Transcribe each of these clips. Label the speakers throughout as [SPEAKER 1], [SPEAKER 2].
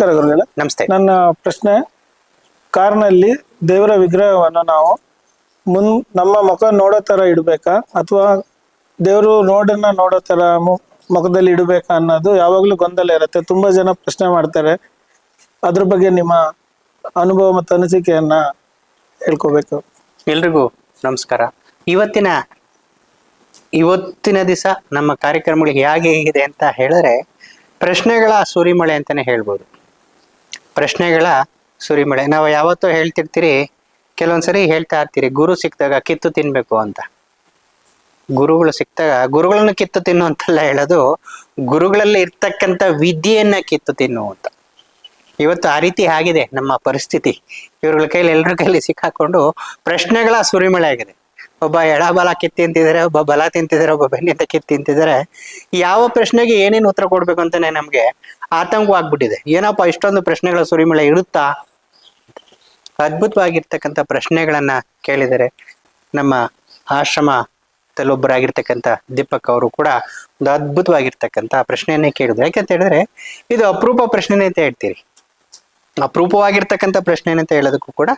[SPEAKER 1] ನಮಸ್ಕಾರ ಗುರುಗಳೇ.
[SPEAKER 2] ನಮಸ್ತೆ.
[SPEAKER 1] ನನ್ನ ಪ್ರಶ್ನೆ ಕಾರ್ನಲ್ಲಿ ದೇವರ ವಿಗ್ರಹವನ್ನು ನಾವು ಮುನ್ ನಮ್ಮ ಮುಖ ನೋಡೋ ತರ ಇಡಬೇಕಾ? ಅಥವಾ ದೇವರು ನೋಡನ್ನ ನೋಡೋ ತರ ಮುಖದಲ್ಲಿ ಇಡಬೇಕಾ ಅನ್ನೋದು ಯಾವಾಗಲೂ ಗೊಂದಲ ಇರುತ್ತೆ. ತುಂಬಾ ಜನ ಪ್ರಶ್ನೆ ಮಾಡ್ತಾರೆ. ಅದ್ರ ಬಗ್ಗೆ ನಿಮ್ಮ ಅನುಭವ ಮತ್ತು ಅನಿಸಿಕೆಯನ್ನ ಹೇಳ್ಕೋಬೇಕು.
[SPEAKER 2] ಎಲ್ರಿಗೂ ನಮಸ್ಕಾರ. ಇವತ್ತಿನ ಇವತ್ತಿನ ದಿವಸ ನಮ್ಮ ಕಾರ್ಯಕ್ರಮಗಳಿಗೆ ಹೇಗೆ ಹೇಗಿದೆ ಅಂತ ಹೇಳಿದ್ರೆ ಪ್ರಶ್ನೆಗಳ ಸುರಿಮಳೆ ಅಂತಾನೆ ಹೇಳ್ಬೋದು. ಪ್ರಶ್ನೆಗಳ ಸುರಿಮಳೆ. ನಾವು ಯಾವತ್ತೂ ಹೇಳ್ತಿರ್ತೀರಿ, ಕೆಲವೊಂದ್ಸರಿ ಹೇಳ್ತಾ ಇರ್ತೀರಿ, ಗುರು ಸಿಕ್ಕಿದಾಗ ಕಿತ್ತು ತಿನ್ಬೇಕು ಅಂತ. ಗುರುಗಳು ಸಿಕ್ತಾಗ ಗುರುಗಳನ್ನ ಕಿತ್ತು ತಿನ್ನು ಅಂತೆಲ್ಲ ಹೇಳೋದು, ಗುರುಗಳಲ್ಲಿ ಇರ್ತಕ್ಕಂಥ ವಿದ್ಯೆಯನ್ನ ಕಿತ್ತು ತಿನ್ನು ಅಂತ. ಇವತ್ತು ಆ ರೀತಿ ಆಗಿದೆ ನಮ್ಮ ಪರಿಸ್ಥಿತಿ. ಇವ್ರಗಳ ಕೈಲಿ ಎಲ್ಲರ ಕೈಲಿ ಸಿಕ್ಕಾಕೊಂಡು ಪ್ರಶ್ನೆಗಳ ಸುರಿಮಳೆ ಆಗಿದೆ. ಒಬ್ಬ ಎಡ ಬಲ ಕಿತ್ತು ತಿಂತಿದ್ದಾರೆ, ಒಬ್ಬ ಬಲ ತಿಂತಿದ್ದಾರೆ, ಒಬ್ಬ ಬೆನ್ನಿಂದ ಕಿತ್ತು ತಿಂತಿದ್ದಾರೆ. ಯಾವ ಪ್ರಶ್ನೆಗೆ ಏನೇನು ಉತ್ತರ ಕೊಡ್ಬೇಕು ಅಂತಾನೆ ನಮ್ಗೆ ಆತಂಕವಾಗ್ಬಿಟ್ಟಿದೆ ಏನಪ್ಪ, ಇಷ್ಟೊಂದು ಪ್ರಶ್ನೆಗಳ ಸುರಿಮಳೆ ಇರುತ್ತಾ? ಅದ್ಭುತವಾಗಿರ್ತಕ್ಕಂಥ ಪ್ರಶ್ನೆಗಳನ್ನ ಕೇಳಿದರೆ ನಮ್ಮ ಆಶ್ರಮ ತಲೊಬ್ಬರಾಗಿರ್ತಕ್ಕಂಥ ದೀಪಕ್ ಅವರು ಕೂಡ ಒಂದು ಅದ್ಭುತವಾಗಿರ್ತಕ್ಕಂಥ ಪ್ರಶ್ನೆಯನ್ನೇ ಕೇಳಿದ್ರು. ಯಾಕಂತ ಹೇಳಿದ್ರೆ, ಇದು ಅಪರೂಪ ಪ್ರಶ್ನೆನೇ ಅಂತ ಹೇಳ್ತೀರಿ. ಅಪರೂಪವಾಗಿರ್ತಕ್ಕಂಥ ಪ್ರಶ್ನೆ ಅಂತ ಹೇಳೋದಕ್ಕೂ ಕೂಡ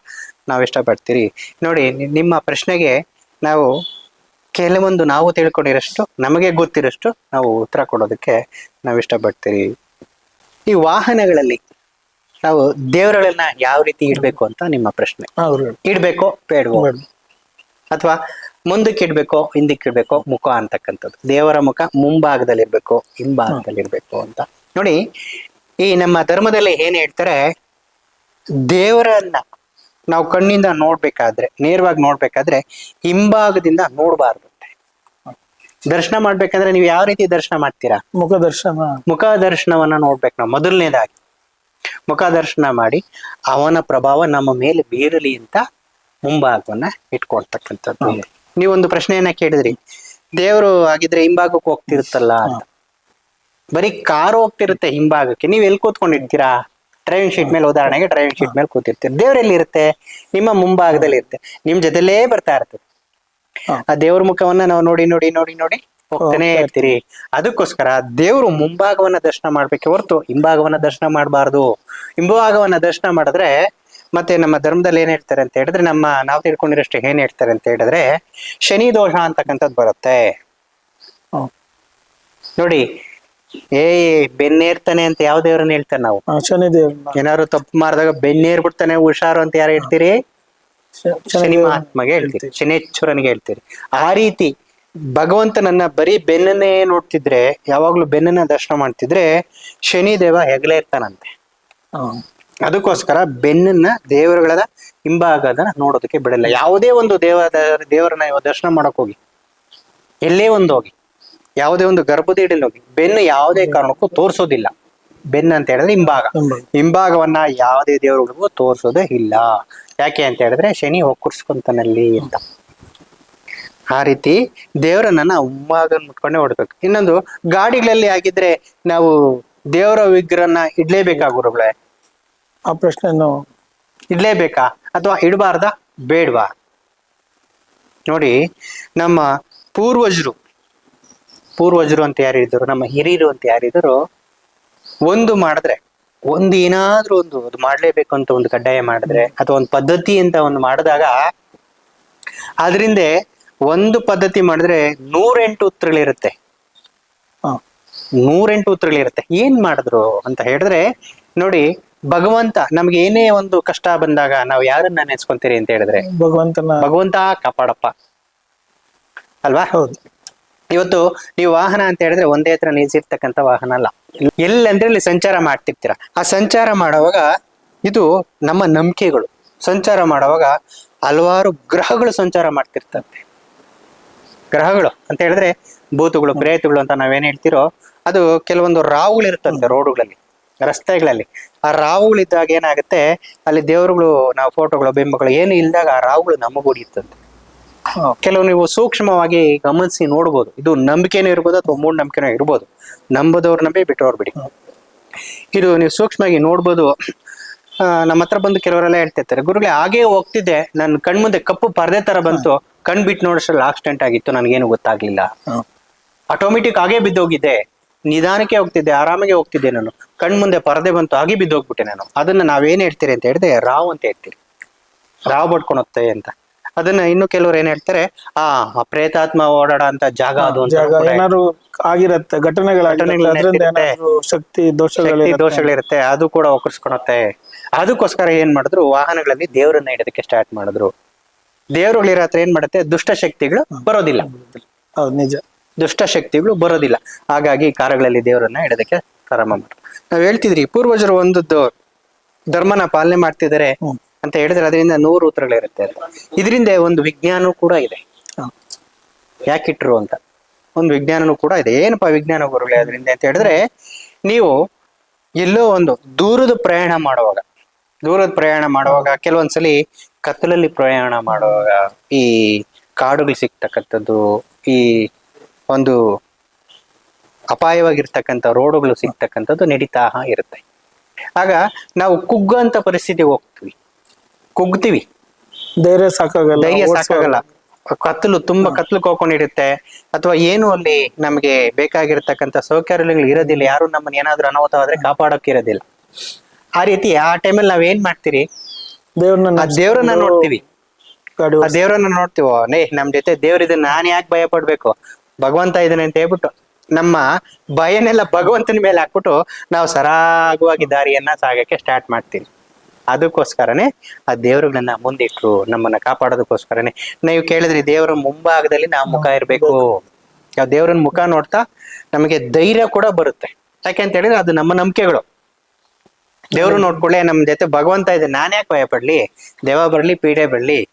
[SPEAKER 2] ನಾವು ಇಷ್ಟಪಡ್ತೀರಿ. ನೋಡಿ ನಿಮ್ಮ ಪ್ರಶ್ನೆಗೆ ನಾವು ಕೆಲವೊಂದು ನಾವು ತಿಳ್ಕೊಂಡಿರೋಷ್ಟು, ನಮಗೆ ಗೊತ್ತಿರೋಷ್ಟು ನಾವು ಉತ್ತರ ಕೊಡೋದಕ್ಕೆ ನಾವು ಇಷ್ಟಪಡ್ತೀರಿ. ಈ ವಾಹನಗಳಲ್ಲಿ ನಾವು ದೇವರುಗಳನ್ನ ಯಾವ ರೀತಿ ಇಡ್ಬೇಕು ಅಂತ ನಿಮ್ಮ ಪ್ರಶ್ನೆ. ಇಡ್ಬೇಕೋ ಬೇಡವೋ?
[SPEAKER 1] ಬೇಡ.
[SPEAKER 2] ಅಥವಾ ಮುಂದಕ್ಕೆ ಇಡ್ಬೇಕೋ ಹಿಂದಕ್ಕೆ ಇಡ್ಬೇಕೋ ಮುಖ ಅಂತಕ್ಕಂಥದ್ದು. ದೇವರ ಮುಖ ಮುಂಭಾಗದಲ್ಲಿ ಇರ್ಬೇಕು ಹಿಂಭಾಗದಲ್ಲಿ ಇರ್ಬೇಕು ಅಂತ. ನೋಡಿ ಈ ನಮ್ಮ ಧರ್ಮದಲ್ಲಿ ಏನ್ ಹೇಳ್ತಾರೆ? ದೇವರನ್ನ ನಾವು ಕಣ್ಣಿಂದ ನೋಡ್ಬೇಕಾದ್ರೆ ನೇರವಾಗಿ ನೋಡ್ಬೇಕಾದ್ರೆ ಹಿಂಭಾಗದಿಂದ ನೋಡಬಾರ್ದು. ದರ್ಶನ ಮಾಡ್ಬೇಕಂದ್ರೆ ನೀವು ಯಾವ ರೀತಿ ದರ್ಶನ ಮಾಡ್ತೀರಾ?
[SPEAKER 1] ಮುಖ ದರ್ಶನ.
[SPEAKER 2] ಮುಖ ದರ್ಶನವನ್ನ ನೋಡ್ಬೇಕು ನಾವು. ಮೊದಲನೇದಾಗಿ ಮುಖ ದರ್ಶನ ಮಾಡಿ ಅವನ ಪ್ರಭಾವ ನಮ್ಮ ಮೇಲೆ ಬೀರಲಿ ಅಂತ ಮುಂಭಾಗವನ್ನ ಇಟ್ಕೊಳ್ತಕ್ಕಂಥದ್ದು ನೀವೊಂದು ಪ್ರಶ್ನೆಯನ್ನ ಕೇಳಿದ್ರಿ. ದೇವರು ಆಗಿದ್ರೆ ಹಿಂಭಾಗಕ್ಕೆ ಹೋಗ್ತಿರುತ್ತಲ್ಲ ಅಂತ. ಬರೀ ಕಾರ್ ಹೋಗ್ತಿರುತ್ತೆ ಹಿಂಭಾಗಕ್ಕೆ. ನೀವ್ ಎಲ್ಲಿ ಕೂತ್ಕೊಂಡಿರ್ತೀರಾ? ಡ್ರೈವಿಂಗ್ ಶೀಟ್ ಮೇಲೆ ಉದಾಹರಣೆಗೆ ಡ್ರೈವಿಂಗ್ ಶೀಟ್ ಮೇಲೆ ಕೂತಿರ್ತೀರಿ. ದೇವ್ರೆಲ್ಲಿ ಇರುತ್ತೆ ನಿಮ್ಮ ಮುಂಭಾಗದಲ್ಲಿ ಇರುತ್ತೆ ನಿಮ್ ಜೊತೆಲೇ ಬರ್ತಾ ಇರ್ತದೆ. ಆ ದೇವ್ರ ಮುಖವನ್ನ ನಾವು ನೋಡಿ ನೋಡಿ ನೋಡಿ ನೋಡಿ ಹೋಗ್ತಾನೆ ಇರ್ತೀರಿ. ಅದಕ್ಕೋಸ್ಕರ ದೇವ್ರು ಮುಂಭಾಗವನ್ನ ದರ್ಶನ ಮಾಡ್ಬೇಕೆ ಹೊರತು ಹಿಂಭಾಗವನ್ನ ದರ್ಶನ ಮಾಡಬಾರ್ದು. ಹಿಂಭಾಗವನ್ನ ದರ್ಶನ ಮಾಡಿದ್ರೆ ಮತ್ತೆ ನಮ್ಮ ಧರ್ಮದಲ್ಲಿ ಏನ್ ಹೇಳ್ತಾರೆ ಅಂತ ಹೇಳಿದ್ರೆ ನಮ್ಮ ನಾವು ತಿಳ್ಕೊಂಡಿರೋಷ್ಟು ಏನ್ ಹೇಳ್ತಾರೆ ಅಂತ ಹೇಳಿದ್ರೆ ಶನಿ ದೋಷ ಅಂತಕ್ಕಂಥದ್ದು ಬರುತ್ತೆ. ನೋಡಿ ಏ ಬೆನ್ನೇರ್ತಾನೆ ಅಂತ ಯಾವ ದೇವ್ರನ್ನ ಹೇಳ್ತಾರೆ ನಾವು? ಏನಾದ್ರು ತಪ್ಪು ಮಾಡಿದಾಗ ಬೆನ್ನೇರ್ ಬಿಡ್ತಾನೆ ಹುಷಾರು ಅಂತ ಯಾರು ಹೇಳ್ತೀರಿ? ಶನಿ ಮಹಾತ್ಮಗೆ ಹೇಳ್ತೀರಿ. ಶನೇಶ್ವರನಿಗೆ ಹೇಳ್ತೀರಿ. ಆ ರೀತಿ ಭಗವಂತನನ್ನ ಬರೀ ಬೆನ್ನನ್ನೇ ನೋಡ್ತಿದ್ರೆ ಯಾವಾಗ್ಲೂ ಬೆನ್ನನ್ನ ದರ್ಶನ ಮಾಡ್ತಿದ್ರೆ ಶನಿ ದೇವ ಹೆಗಲೇ ಇರ್ತಾನಂತೆ. ಅದಕ್ಕೋಸ್ಕರ ಬೆನ್ನನ್ನ ದೇವರುಗಳ ಹಿಂಭಾಗದ ನೋಡೋದಕ್ಕೆ ಬಿಡಲ್ಲ. ಯಾವುದೇ ಒಂದು ದೇವ ದೇವರನ್ನ ದರ್ಶನ ಮಾಡಕ್ ಹೋಗಿ ಎಲ್ಲೇ ಒಂದು ಹೋಗಿ ಯಾವುದೇ ಒಂದು ಗರ್ಭದೀಡಲ್ಲಿ ಹೋಗಿ ಬೆನ್ನು ಯಾವುದೇ ಕಾರಣಕ್ಕೂ ತೋರಿಸೋದಿಲ್ಲ. ಬೆನ್ನು ಅಂತ ಹೇಳಿದ್ರೆ ಹಿಂಭಾಗ.
[SPEAKER 1] ಹಿಂಭಾಗ.
[SPEAKER 2] ಹಿಂಭಾಗವನ್ನ ಯಾವುದೇ ದೇವರುಗಳಿಗೂ ತೋರಿಸೋದೇ ಇಲ್ಲ. ಯಾಕೆ ಅಂತ ಹೇಳಿದ್ರೆ ಶನಿ ಒಕ್ಕರ್ಸ್ಕೊಂತಾನಲ್ಲಿ ಅಂತ. ಆ ರೀತಿ ದೇವರನ್ನ ನಾವು ಹಿಂಭಾಗ ಮುಟ್ಕೊಂಡೆ ಹೊಡ್ಬೇಕು ಇನ್ನೊಂದು ಗಾಡಿಗಳಲ್ಲಿ ಆಗಿದ್ರೆ ನಾವು ದೇವರ ವಿಗ್ರಹನ ಇಡ್ಲೇಬೇಕಾ ಗುರುಗಳೇ?
[SPEAKER 1] ಆ ಪ್ರಶ್ನೆ
[SPEAKER 2] ಇಡ್ಲೇಬೇಕಾ? ಅಥವಾ ಇಡಬಾರ್ದ? ಬೇಡ್ವಾ? ನೋಡಿ ನಮ್ಮ ಪೂರ್ವಜರು ಪೂರ್ವಜರು ಅಂತ ಯಾರಿದ್ರು ನಮ್ಮ ಹಿರಿಯರು ಅಂತ ಯಾರಿದ್ರು ಒಂದು ಮಾಡಿದ್ರೆ ಒಂದು ಏನಾದ್ರೂ ಒಂದು ಅದು ಮಾಡ್ಲೇಬೇಕು ಅಂತ ಒಂದು ಕಡ್ಡಾಯ ಮಾಡಿದ್ರೆ ಅಥವಾ ಒಂದು ಪದ್ಧತಿ ಅಂತ ಒಂದು ಮಾಡಿದಾಗ ಅದರಿಂದ ಒಂದು ಪದ್ಧತಿ ಮಾಡಿದ್ರೆ ನೂರೆಂಟು ಉತ್ತರಗಳಿರುತ್ತೆ. ನೂರೆಂಟು ಉತ್ತರಗಳಿರುತ್ತೆ ಏನ್ ಮಾಡಿದ್ರು ಅಂತ ಹೇಳಿದ್ರೆ ನೋಡಿ ಭಗವಂತ ನಮ್ಗೆ ಏನೇ ಒಂದು ಕಷ್ಟ ಬಂದಾಗ ನಾವು ಯಾರನ್ನ ನೆನೆಸ್ಕೊಂತೀರಿ ಅಂತ ಹೇಳಿದ್ರೆ
[SPEAKER 1] ಭಗವಂತನ
[SPEAKER 2] ಭಗವಂತ ಕಾಪಾಡಪ್ಪ. ಅಲ್ವಾ?
[SPEAKER 1] ಹೌದು.
[SPEAKER 2] ಇವತ್ತು ನೀವು ವಾಹನ ಅಂತ ಹೇಳಿದ್ರೆ ಒಂದೇ ಹತ್ರ ನಿಲ್ಸಿರ್ತಕ್ಕಂಥ ವಾಹನ ಅಲ್ಲ. ಎಲ್ಲಂದ್ರೆ ಇಲ್ಲಿ ಸಂಚಾರ ಮಾಡ್ತಿರ್ತೀರ? ಆ ಸಂಚಾರ ಮಾಡುವಾಗ ಇದು ನಮ್ಮ ನಂಬಿಕೆಗಳು. ಸಂಚಾರ ಮಾಡುವಾಗ ಹಲವಾರು ಗ್ರಹಗಳು ಸಂಚಾರ ಮಾಡ್ತಿರ್ತಂತೆ. ಗ್ರಹಗಳು ಅಂತ ಹೇಳಿದ್ರೆ ಭೂತಗಳು ಪ್ರೇತಗಳು ಅಂತ ನಾವೇನ್ ಹೇಳ್ತಿರೋ, ಅದು ಕೆಲವೊಂದು ರಾವುಗಳು ಇರ್ತಂತೆ ರೋಡುಗಳಲ್ಲಿ, ರಸ್ತೆಗಳಲ್ಲಿ. ಆ ರಾವುಗಳಿದ್ದಾಗ ಏನಾಗುತ್ತೆ? ಅಲ್ಲಿ ದೇವರುಗಳು, ನಾವು ಫೋಟೋಗಳು ಬಿಂಬಗಳು, ಏನು ಇಲ್ದಾಗ ಆ ರಾವುಗಳು
[SPEAKER 1] ನಮಗೂಡಿತ್ತಂತೆ.
[SPEAKER 2] ಕೆಲವು ನೀವು ಸೂಕ್ಷ್ಮವಾಗಿ ಗಮನಿಸಿ ನೋಡ್ಬೋದು. ಇದು ನಂಬಿಕೆನೂ ಇರ್ಬೋದು ಅಥವಾ ಮೂಢನಂಬಿಕೆನೂ ಇರ್ಬೋದು. ನಂಬದವ್ರು ನಂಬಿ ಬಿಟ್ಟವ್ರು ಬಿಡಿ. ಇದು ನೀವು ಸೂಕ್ಷ್ಮವಾಗಿ ನೋಡ್ಬೋದು. ನಮ್ಮ ಹತ್ರ ಬಂದು ಕೆಲವರೆಲ್ಲ ಹೇಳ್ತಿರ್ತಾರೆ ಗುರುಗಳೇ ಹಾಗೆ ಹೋಗ್ತಿದ್ದೆ. ನನ್ನ ಕಣ್ಮುಂದೆ ಕಪ್ಪು ಪರದೆ ತರ ಬಂತು. ಕಣ್ ಬಿಟ್ಟು ನೋಡೋಷ್ಟ್ರಲ್ಲಿ ಆಕ್ಸಿಡೆಂಟ್ ಆಗಿತ್ತು. ನನಗೇನು ಗೊತ್ತಾಗ್ಲಿಲ್ಲ. ಆಟೋಮೆಟಿಕ್ ಹಾಗೆ ಬಿದ್ದೋಗಿದ್ದೆ. ನಿಧಾನಕ್ಕೆ ಹೋಗ್ತಿದ್ದೆ ಆರಾಮಾಗಿ ಹೋಗ್ತಿದ್ದೆ ನಾನು. ಕಣ್ ಮುಂದೆ ಪರದೆ ಬಂತು ಹಾಗೆ ಬಿದ್ದೋಗ್ಬಿಟ್ಟೆ ನಾನು. ಅದನ್ನ ನಾವೇನ್ ಹೇಳ್ತೀರಿ ಅಂತ ಹೇಳಿದ್ರೆ ರಾವ್ ಅಂತ ಹೇಳ್ತೀರಿ. ರಾವ್ ಬಡ್ಕೊಂಡು ಹೋಗ್ತೇವೆ ಅಂತ. ಅದನ್ನ ಇನ್ನು ಕೆಲವ್ರು ಏನ್ ಹೇಳ್ತಾರೆ ಆ ಪ್ರೇತಾತ್ಮ ಓಡಾಡ ಅಂತ ಜಾಗ ಅದು ಅಂತ
[SPEAKER 1] ಜಾಗ
[SPEAKER 2] ಕೂಡ
[SPEAKER 1] ಏನಾದ್ರು ಆಗಿರತ್ತೆ ಘಟನೆಗಳ
[SPEAKER 2] ಘಟನೆಗಳು
[SPEAKER 1] ಅದರಿಂದ
[SPEAKER 2] ನಡೆದಿರುತ್ತೆ.
[SPEAKER 1] ಏನಾದ್ರು ಶಕ್ತಿ
[SPEAKER 2] ಶಕ್ತಿ
[SPEAKER 1] ದೋಷಗಳು
[SPEAKER 2] ದೋಷಗಳಿರುತ್ತೆ ಅದು ಕೂಡ ಒಕ್ಕರ್ಸ್ಕೊಳತ್ತೆ ಅದಕ್ಕೋಸ್ಕರ ಏನ್ ಮಾಡಿದ್ರು ವಾಹನಗಳಲ್ಲಿ ದೇವರನ್ನ ಇಡೋದಕ್ಕೆ ಸ್ಟಾರ್ಟ್ ಮಾಡಿದ್ರು. ದೇವರುಗಳಿರೋ ಹತ್ರ ಏನ್ ಮಾಡುತ್ತೆ ದುಷ್ಟ ಶಕ್ತಿಗಳು ಬರೋದಿಲ್ಲ.
[SPEAKER 1] ಹೌದು ನಿಜ.
[SPEAKER 2] ದುಷ್ಟ ಶಕ್ತಿಗಳು ಬರೋದಿಲ್ಲ. ಹಾಗಾಗಿ ಕಾರುಗಳಲ್ಲಿ ದೇವರನ್ನ ಇಡೋದಕ್ಕೆ ಪ್ರಾರಂಭ ಮಾಡ್ರು ನಾವ್ ಹೇಳ್ತಿದ್ರಿ ಪೂರ್ವಜರು ಒಂದದ್ದು ಧರ್ಮನ ಪಾಲನೆ ಮಾಡ್ತಿದ್ದಾರೆ.
[SPEAKER 1] ಹ್ಮ್.
[SPEAKER 2] ಅಂತ ಹೇಳಿದ್ರೆ ಅದರಿಂದ ನೂರು ಉತ್ತರಗಳಿರುತ್ತೆ ಅಂತ. ಇದರಿಂದ ಒಂದು ವಿಜ್ಞಾನ ಕೂಡ ಇದೆ.
[SPEAKER 1] ಯಾಕೆ
[SPEAKER 2] ಯಾಕಿಟ್ರು ಅಂತ? ಒಂದು ವಿಜ್ಞಾನನೂ ಕೂಡ ಇದೆ. ಏನಪ್ಪಾ ವಿಜ್ಞಾನ ಗುರುಗಳೇ ಅದರಿಂದ ಅಂತ ಹೇಳಿದ್ರೆ ನೀವು ಎಲ್ಲೋ ಒಂದು ದೂರದ ಪ್ರಯಾಣ ಮಾಡುವಾಗ ದೂರದ ಪ್ರಯಾಣ ಮಾಡುವಾಗ ಕೆಲವೊಂದ್ಸಲಿ ಕತ್ತಲಲ್ಲಿ ಪ್ರಯಾಣ ಮಾಡುವಾಗ ಈ ಕಾಡುಗಳು ಸಿಗ್ತಕ್ಕಂಥದ್ದು ಈ ಒಂದು ಅಪಾಯವಾಗಿರ್ತಕ್ಕಂಥ ರೋಡುಗಳು ಸಿಗ್ತಕ್ಕಂಥದ್ದು ನಡೀತಾ ಇರುತ್ತೆ. ಆಗ ನಾವು ಕುಗ್ಗಂತ ಪರಿಸ್ಥಿತಿಗೆ ಹೋಗ್ತೀವಿ. ಕುಗ್ತೀವಿ.
[SPEAKER 1] ಧೈರ್ಯ ಸಾಕಾಗಲ್ಲ
[SPEAKER 2] ಧೈರ್ಯ. ಸಾಕಾಗಲ್ಲ. ಕತ್ತಲು ತುಂಬಾ ಕತ್ತಲು ಕೋಕೊಂಡಿರುತ್ತೆ. ಅಥವಾ ಏನು ಅಲ್ಲಿ ನಮಗೆ ಬೇಕಾಗಿರ್ತಕ್ಕಂಥ ಸೌಕರ್ಯಗಳು ಇರೋದಿಲ್ಲ. ಯಾರು ನಮ್ಮನ್ನ ಏನಾದ್ರೂ ಅನಾಹುತವಾದ್ರೆ ಕಾಪಾಡೋಕೆ ಇರೋದಿಲ್ಲ. ಆ ರೀತಿ ಆ ಟೈಮಲ್ಲಿ ನಾವ್ ಏನ್ ಮಾಡ್ತೀರಿ?
[SPEAKER 1] ದೇವ್ರನ್ನ
[SPEAKER 2] ದೇವ್ರನ್ನ ನೋಡ್ತೀವಿ. ಆ ದೇವ್ರನ್ನ ನೋಡ್ತೀವೋ? ನೇ ನಮ್ ಜೊತೆ ದೇವ್ರಿದ ನಾನ್ ಯಾಕೆ ಭಯ ಪಡ್ಬೇಕು? ಭಗವಂತ ಇದ್ದಾನೆ ಅಂತ ಹೇಳ್ಬಿಟ್ಟು ನಮ್ಮ ಭಯನೆಲ್ಲ ಭಗವಂತನ ಮೇಲೆ ಹಾಕ್ಬಿಟ್ಟು ನಾವು ಸರಾಗವಾಗಿ ದಾರಿಯನ್ನ ಸಾಗಕ್ಕೆ ಸ್ಟಾರ್ಟ್ ಮಾಡ್ತೀವಿ. ಅದಕ್ಕೋಸ್ಕರನೇ ಆ ದೇವರುಗಳನ್ನ ಮುಂದಿಟ್ರು ನಮ್ಮನ್ನ ಕಾಪಾಡೋದಕ್ಕೋಸ್ಕರನೇ. ನೀವು ಕೇಳಿದ್ರಿ ದೇವರ ಮುಂಭಾಗದಲ್ಲಿ ನಾವು ಮುಖ ಇರಬೇಕು. ಆ ದೇವ್ರನ್ನ ಮುಖ ನೋಡ್ತಾ ನಮಗೆ ಧೈರ್ಯ ಕೂಡ ಬರುತ್ತೆ. ಯಾಕೆ ಅಂತ ಹೇಳಿದ್ರೆ ಅದು ನಮ್ಮ ನಂಬಿಕೆಗಳು. ದೇವ್ರು ನೋಡ್ಕೊಳ್ಳೆ ನಮ್ ಜೊತೆ ಭಗವಂತ ಇದೆ. ನಾನ್ ಯಾಕೆ ಭಯ ಪಡ್ಲಿ? ದೇವ ಬರ್ಲಿ ಪೀಡೆ ಬರ್ಲಿ.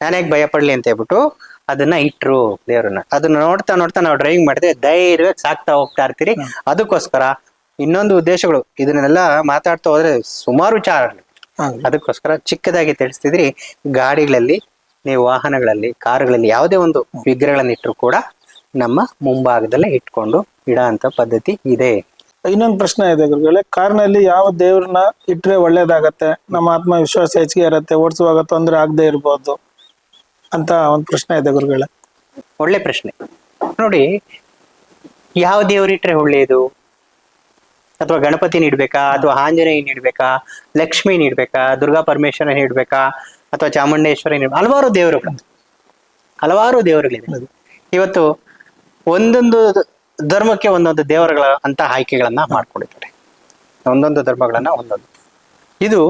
[SPEAKER 2] ನಾನ್ ಯಾಕೆ ಭಯ ಪಡ್ಲಿ ಅಂತ ಹೇಳ್ಬಿಟ್ಟು ಅದನ್ನ ಇಟ್ರು ದೇವ್ರನ್ನ. ಅದನ್ನ ನೋಡ್ತಾ ನೋಡ್ತಾ ನಾವು ಡ್ರೈವಿಂಗ್ ಮಾಡಿದ್ರೆ ಧೈರ್ಯವಾಗಿ ಸಾಕ್ತಾ ಹೋಗ್ತಾ ಇರ್ತೀರಿ. ಅದಕ್ಕೋಸ್ಕರ ಇನ್ನೊಂದು ಉದ್ದೇಶಗಳು. ಇದನ್ನೆಲ್ಲ ಮಾತಾಡ್ತಾ ಹೋದ್ರೆ ಸುಮಾರು ವಿಚಾರಗಳು. ಅದಕ್ಕೋಸ್ಕರ ಚಿಕ್ಕದಾಗಿ ತಿಳಿಸ್ತಿದ್ರಿ ಗಾಡಿಗಳಲ್ಲಿ ನೀವು ವಾಹನಗಳಲ್ಲಿ ಕಾರುಗಳಲ್ಲಿ ಯಾವುದೇ ಒಂದು ವಿಗ್ರಹಗಳನ್ನ ಇಟ್ಟರು ಕೂಡ ನಮ್ಮ ಮುಂಭಾಗದಲ್ಲೇ ಇಟ್ಕೊಂಡು ಇಡ ಅಂತ ಪದ್ಧತಿ ಇದೆ.
[SPEAKER 1] ಇನ್ನೊಂದು ಪ್ರಶ್ನೆ ಇದೆ ಗುರುಗಳೇ ಕಾರ್ನಲ್ಲಿ ಯಾವ ದೇವ್ರನ್ನ ಇಟ್ರೆ ಒಳ್ಳೇದಾಗತ್ತೆ? ನಮ್ಮ ಆತ್ಮವಿಶ್ವಾಸ ಹೆಚ್ಚಿಗೆ ಇರತ್ತೆ ಓಡಿಸುವಾಗ ತೊಂದರೆ ಆಗದೆ ಇರ್ಬೋದು ಅಂತ ಒಂದು ಪ್ರಶ್ನೆ ಇದೆ ಗುರುಗಳೇ.
[SPEAKER 2] ಒಳ್ಳೆ ಪ್ರಶ್ನೆ. ನೋಡಿ ಯಾವ ದೇವರಿಟ್ರೆ ಒಳ್ಳೆಯದು ಅಥವಾ ಗಣಪತಿ ನೀಡ್ಬೇಕಾ ಅಥವಾ ಆಂಜನೇಯ ನೀಡ್ಬೇಕಾ ಲಕ್ಷ್ಮಿ ನೀಡ್ಬೇಕಾ ದುರ್ಗಾ ಪರಮೇಶ್ವರ ನೀಡ್ಬೇಕಾ ಅಥವಾ ಚಾಮುಂಡೇಶ್ವರಿ ನೀಡ್ ಹಲವಾರು ದೇವರುಗಳು ಹಲವಾರು ದೇವರುಗಳಿದೆ ಇವತ್ತು ಒಂದೊಂದು ಧರ್ಮಕ್ಕೆ ಒಂದೊಂದು ದೇವರುಗಳ ಅಂತ ಆಯ್ಕೆಗಳನ್ನ ಮಾಡ್ಕೊಂಡಿದ್ದಾರೆ. ಒಂದೊಂದು ಧರ್ಮಗಳನ್ನ ಒಂದೊಂದು. ಇದು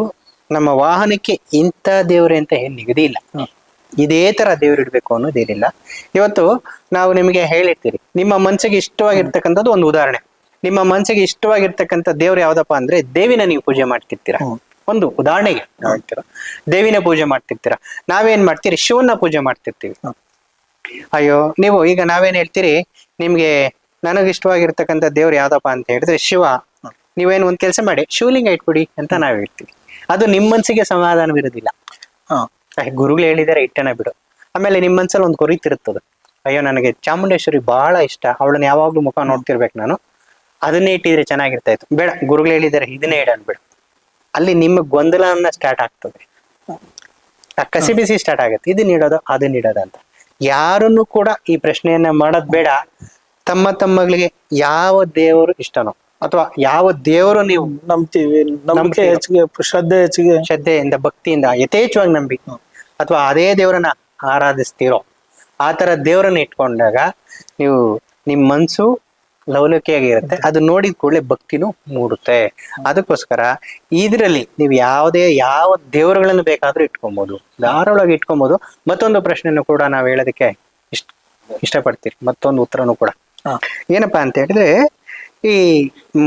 [SPEAKER 2] ನಮ್ಮ ವಾಹನಕ್ಕೆ ಇಂಥ ದೇವರು ಅಂತ ಏನ್ ನಿಗದಿ ಇಲ್ಲ. ಇದೇ ತರ ದೇವ್ರು ಇಡ್ಬೇಕು ಅನ್ನೋದೇನಿಲ್ಲ. ಇವತ್ತು ನಾವು ನಿಮಗೆ ಹೇಳಿರ್ತೀರಿ ನಿಮ್ಮ ಮನಸ್ಸಿಗೆ ಇಷ್ಟವಾಗಿರ್ತಕ್ಕಂಥದ್ದು ಒಂದು ಉದಾಹರಣೆ. ನಿಮ್ಮ ಮನಸ್ಸಿಗೆ ಇಷ್ಟವಾಗಿರ್ತಕ್ಕಂಥ ದೇವ್ರು ಯಾವ್ದಪ್ಪ ಅಂದ್ರೆ ದೇವಿನ ನೀವು ಪೂಜೆ ಮಾಡ್ತಿರ್ತೀರಾ. ಒಂದು ಉದಾಹರಣೆಗೆ ಹೇಳ್ತೀರಾ. ದೇವಿನ ಪೂಜೆ ಮಾಡ್ತಿರ್ತೀರಾ. ನಾವೇನ್ ಮಾಡ್ತೀರಿ? ಶಿವನ ಪೂಜೆ ಮಾಡ್ತಿರ್ತೀವಿ. ಅಯ್ಯೋ ನೀವು ಈಗ ನಾವೇನ್ ಹೇಳ್ತೀರಿ? ನಿಮ್ಗೆ ನನಗೆ ಇಷ್ಟವಾಗಿರ್ತಕ್ಕಂಥ ದೇವ್ರು ಯಾವ್ದಪ್ಪ ಅಂತ ಹೇಳಿದ್ರೆ ಶಿವ. ನೀವೇನು ಒಂದ್ ಕೆಲಸ ಮಾಡಿ ಶಿವಲಿಂಗ ಇಟ್ಬಿಡಿ ಅಂತ ನಾವ್ ಹೇಳ್ತೀವಿ. ಅದು ನಿಮ್ ಮನ್ಸಿಗೆ ಸಮಾಧಾನವಿರೋದಿಲ್ಲ ಗುರುಗಳು ಹೇಳಿದಾರೆ ಇಟ್ಟನ ಬಿಡು. ಆಮೇಲೆ ನಿಮ್ ಮನ್ಸಲ್ಲಿ ಒಂದು ಕೊರಿತಿರುತ್ತದೆ. ಅಯ್ಯೋ ನನಗೆ ಚಾಮುಂಡೇಶ್ವರಿ ಬಹಳ ಇಷ್ಟ. ಅವಳನ್ನ ಯಾವಾಗ್ಲೂ ಮುಖ ನೋಡ್ತಿರ್ಬೇಕು ನಾನು. ಅದನ್ನೇ ಇಟ್ಟಿದ್ರೆ ಚೆನ್ನಾಗಿರ್ತಾ ಇತ್ತು. ಬೇಡ ಗುರುಗಳು ಹೇಳಿದ್ದಾರೆ ಇದನ್ನೇ ಇಡೋಣ ಬೇಡ ಅಲ್ಲಿ ನಿಮ್ಮ ಗೊಂದಲನ್ನ ಸ್ಟಾರ್ಟ್ ಆಗ್ತದೆ. ಆ ಕಸಿ ಬಿಸಿ ಸ್ಟಾರ್ಟ್ ಆಗುತ್ತೆ. ಇದನ್ನ ಇಡೋದು ಅದು ಇಡೋದು ಅಂತ. ಯಾರನ್ನು ಕೂಡ ಈ ಪ್ರಶ್ನೆಯನ್ನ ಮಾಡೋದ್ ಬೇಡ. ತಮ್ಮ ತಮ್ಮಗಳಿಗೆ ಯಾವ ದೇವರು ಇಷ್ಟನೋ ಅಥವಾ ಯಾವ ದೇವರು ನೀವು
[SPEAKER 1] ನಂಬ್ತೀವಿ. ನಂಬಿಕೆ ಹೆಚ್ಚಿಗೆ ಶ್ರದ್ಧೆ ಹೆಚ್ಚಿಗೆ.
[SPEAKER 2] ಶ್ರದ್ಧೆಯಿಂದ ಭಕ್ತಿಯಿಂದ ಯಥೇಚ್ಛವಾಗಿ ನಂಬಿ ಅಥವಾ ಅದೇ ದೇವರನ್ನ ಆರಾಧಿಸ್ತೀರೋ? ಆ ತರ ದೇವರನ್ನ ಇಟ್ಕೊಂಡಾಗ ನೀವು ನಿಮ್ ಮನ್ಸು ಲವಲವಿಕೆಯಾಗಿರುತ್ತೆ ಅದು ನೋಡಿದ ಕೂಡಲೇ ಭಕ್ತಿನೂ ಮೂಡುತ್ತೆ. ಅದಕ್ಕೋಸ್ಕರ ಇದರಲ್ಲಿ ನೀವು ಯಾವುದೇ ಯಾವ ದೇವರುಗಳನ್ನು ಬೇಕಾದ್ರೂ ಇಟ್ಕೊಬಹುದು ಧಾರಾಳವಾಗಿ ಇಟ್ಕೊಬಹುದು ಮತ್ತೊಂದು ಪ್ರಶ್ನೆನೂ ಕೂಡ ನಾವು ಹೇಳೋದಕ್ಕೆ ಇಷ್ಟ ಇಷ್ಟಪಡ್ತೀರಿ. ಮತ್ತೊಂದು ಉತ್ತರನೂ ಕೂಡ. ಏನಪ್ಪಾ ಅಂತ ಹೇಳಿದ್ರೆ ಈ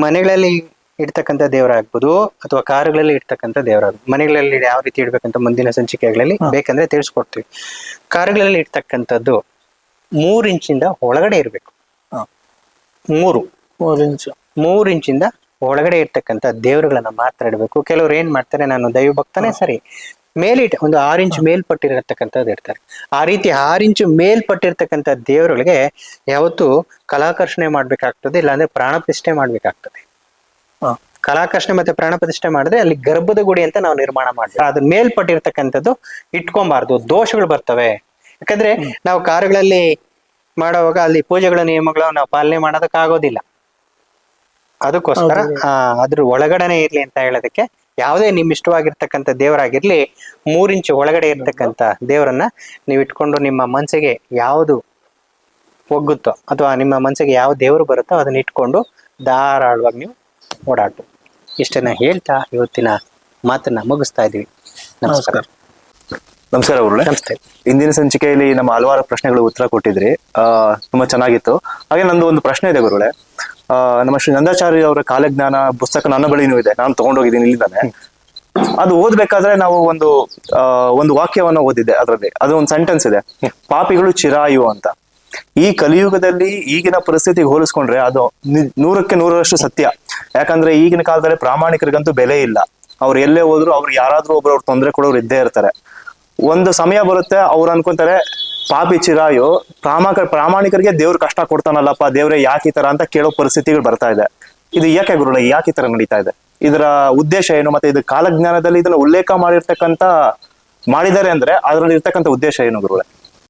[SPEAKER 2] ಮನೆಗಳಲ್ಲಿ ಇಡ್ತಕ್ಕಂಥ ದೇವರಾಗ್ಬೋದು ಅಥವಾ ಕಾರುಗಳಲ್ಲಿ ಇಡ್ತಕ್ಕಂಥ ದೇವರಾಗ್ಬೋದು. ಮನೆಗಳಲ್ಲಿ ಯಾವ ರೀತಿ ಇಡ್ಬೇಕಂತ ಮುಂದಿನ ಸಂಚಿಕೆಗಳಲ್ಲಿ ಬೇಕಂದ್ರೆ ತಿಳಿಸ್ಕೊಡ್ತೀವಿ. ಕಾರುಗಳಲ್ಲಿ ಇಡ್ತಕ್ಕಂಥದ್ದು ಮೂರು ಇಂಚಿಂದ ಒಳಗಡೆ ಇರಬೇಕು. ಮೂರು.
[SPEAKER 1] ಮೂರು ಇಂಚು.
[SPEAKER 2] ಮೂರು ಇಂಚಿಂದ ಒಳಗಡೆ ಇರ್ತಕ್ಕಂಥ ದೇವರುಗಳನ್ನ ಮಾತ್ರ ಇಡಬೇಕು ಕೆಲವ್ರು ಏನ್ ಮಾಡ್ತಾರೆ ನಾನು ದೈವ ಭಕ್ತನೇ ಸರಿ. ಮೇಲಿಟ್ಟು ಒಂದು ಆರು ಇಂಚು ಮೇಲ್ಪಟ್ಟಿರತಕ್ಕಂಥದ್ದು ಇರ್ತಾರೆ ಆ ರೀತಿ ಆರು ಇಂಚು ಮೇಲ್ಪಟ್ಟಿರ್ತಕ್ಕಂಥ ದೇವರುಗಳಿಗೆ ಯಾವತ್ತು ಕಲಾಕರ್ಷಣೆ ಮಾಡ್ಬೇಕಾಗ್ತದೆ ಇಲ್ಲಾಂದ್ರೆ ಪ್ರಾಣ ಪ್ರತಿಷ್ಠೆ ಮಾಡ್ಬೇಕಾಗ್ತದೆ ಕಲಾಕರ್ಷಣೆ ಮತ್ತೆ ಪ್ರಾಣ ಪ್ರತಿಷ್ಠೆ ಮಾಡಿದ್ರೆ ಅಲ್ಲಿ ಗರ್ಭದ ಗುಡಿ ಅಂತ ನಾವು ನಿರ್ಮಾಣ ಮಾಡ್ತೀವಿ. ಅದು ಮೇಲ್ಪಟ್ಟಿರ್ತಕ್ಕಂಥದ್ದು ಇಟ್ಕೊಬಾರ್ದು. ದೋಷಗಳು ಬರ್ತವೆ. ಯಾಕಂದ್ರೆ ನಾವು ಕಾರುಗಳಲ್ಲಿ ಮಾಡುವಾಗ ಅಲ್ಲಿ ಪೂಜೆಗಳ ನಿಯಮಗಳನ್ನು ನಾವು ಪಾಲನೆ ಮಾಡೋದಕ್ಕಾಗೋದಿಲ್ಲ. ಅದಕ್ಕೋಸ್ಕರ ಆ, ಅದ್ರ ಒಳಗಡೆನೆ ಇರ್ಲಿ ಅಂತ ಹೇಳೋದಕ್ಕೆ ಯಾವುದೇ ನಿಮ್ ಇಷ್ಟವಾಗಿರ್ತಕ್ಕಂಥ ದೇವರಾಗಿರ್ಲಿ ಮೂರಿಂಚು ಇಂಚು ಒಳಗಡೆ ಇರ್ತಕ್ಕಂತ ದೇವರನ್ನ ನೀವು ಇಟ್ಕೊಂಡು ನಿಮ್ಮ ಮನಸ್ಸಿಗೆ ಯಾವುದು ಒಗ್ಗುತ್ತೋ ಅಥವಾ ನಿಮ್ಮ ಮನಸ್ಸಿಗೆ ಯಾವ ದೇವರು ಬರುತ್ತೋ ಅದನ್ನ ಇಟ್ಕೊಂಡು ಧಾರಾಳವಾಗಿ ನೀವು ಓಡಾಟು ಇಷ್ಟನ್ನ ಹೇಳ್ತಾ ಇವತ್ತಿನ ಮಾತನ್ನ ಮುಗಿಸ್ತಾ ಇದೀವಿ ನಮಸ್ಕಾರ.
[SPEAKER 3] ನಮಸ್ಕಾರ ಗುರುಳೆ
[SPEAKER 2] ನಮಸ್ತೆ.
[SPEAKER 3] ಇಂದಿನ ಸಂಚಿಕೆಯಲ್ಲಿ ನಮ್ಮ ಹಲವಾರು ಪ್ರಶ್ನೆಗಳು ಉತ್ತರ ಕೊಟ್ಟಿದ್ರಿ. ಆ ತುಂಬಾ ಚೆನ್ನಾಗಿತ್ತು. ಹಾಗೆ ನಂದು ಒಂದು ಪ್ರಶ್ನೆ ಇದೆ ಗುರುಳೆ ಆ ನಮ್ಮ ಶ್ರೀ ನಂದಾಚಾರ್ಯ ಅವರ ಕಾಲಜ್ಞಾನ ಪುಸ್ತಕ ನನ್ನ ಬಳಿನೂ ಇದೆ. ನಾನು ತಗೊಂಡೋಗಿದ್ದೀನಿ ಇಲ್ಲಿದ್ದಾನೆ. ಅದು ಓದ್ಬೇಕಾದ್ರೆ ನಾವು ಒಂದು ಆ ಒಂದು ವಾಕ್ಯವನ್ನು ಓದಿದ್ದೆ ಅದರಲ್ಲಿ. ಅದು ಒಂದು ಸೆಂಟೆನ್ಸ್ ಇದೆ. ಪಾಪಿಗಳು ಚಿರಾಯು ಅಂತ. ಈ ಕಲಿಯುಗದಲ್ಲಿ ಈಗಿನ ಪರಿಸ್ಥಿತಿಗೆ ಹೋಲಿಸ್ಕೊಂಡ್ರೆ ಅದು ನೂರಕ್ಕೆ ನೂರರಷ್ಟು ಸತ್ಯ. ಯಾಕಂದ್ರೆ ಈಗಿನ ಕಾಲದಲ್ಲಿ ಪ್ರಾಮಾಣಿಕರಿಗಂತೂ ಬೆಲೆ ಇಲ್ಲ. ಅವ್ರು ಎಲ್ಲೇ ಹೋದ್ರು ಅವ್ರು ಯಾರಾದ್ರೂ ಒಬ್ರು ಅವ್ರು ತೊಂದರೆ ಕೊಡೋರು ಇದ್ದೇ ಇರ್ತಾರೆ. ಒಂದು ಸಮಯ ಬರುತ್ತೆ, ಅವ್ರು ಅನ್ಕೊಂತಾರೆ, ಪಾಪಿ ಚಿರಾಯು, ಪ್ರಾಮಾಕ, ಪ್ರಾಮಾಣಿಕರಿಗೆ ದೇವ್ರು ಕಷ್ಟ ಕೊಡ್ತಾನಲ್ಲಪ್ಪ, ದೇವ್ರೆ ಯಾಕೆ ಈ ತರ ಅಂತ ಕೇಳೋ ಪರಿಸ್ಥಿತಿಗಳು ಬರ್ತಾ ಇದೆ. ಇದು ಯಾಕೆ ಗುರುಳ ಯಾಕೆ ತರ ನಡೀತಾ ಇದೆ? ಇದರ ಉದ್ದೇಶ ಏನು? ಮತ್ತೆ ಇದು ಕಾಲಜ್ಞಾನದಲ್ಲಿ ಇದನ್ನ ಉಲ್ಲೇಖ ಮಾಡಿರ್ತಕ್ಕಂತ ಮಾಡಿದ್ದಾರೆ ಅಂದ್ರೆ ಅದರಲ್ಲಿ ಇರ್ತಕ್ಕಂಥ ಉದ್ದೇಶ ಏನು ಗುರುಳೆ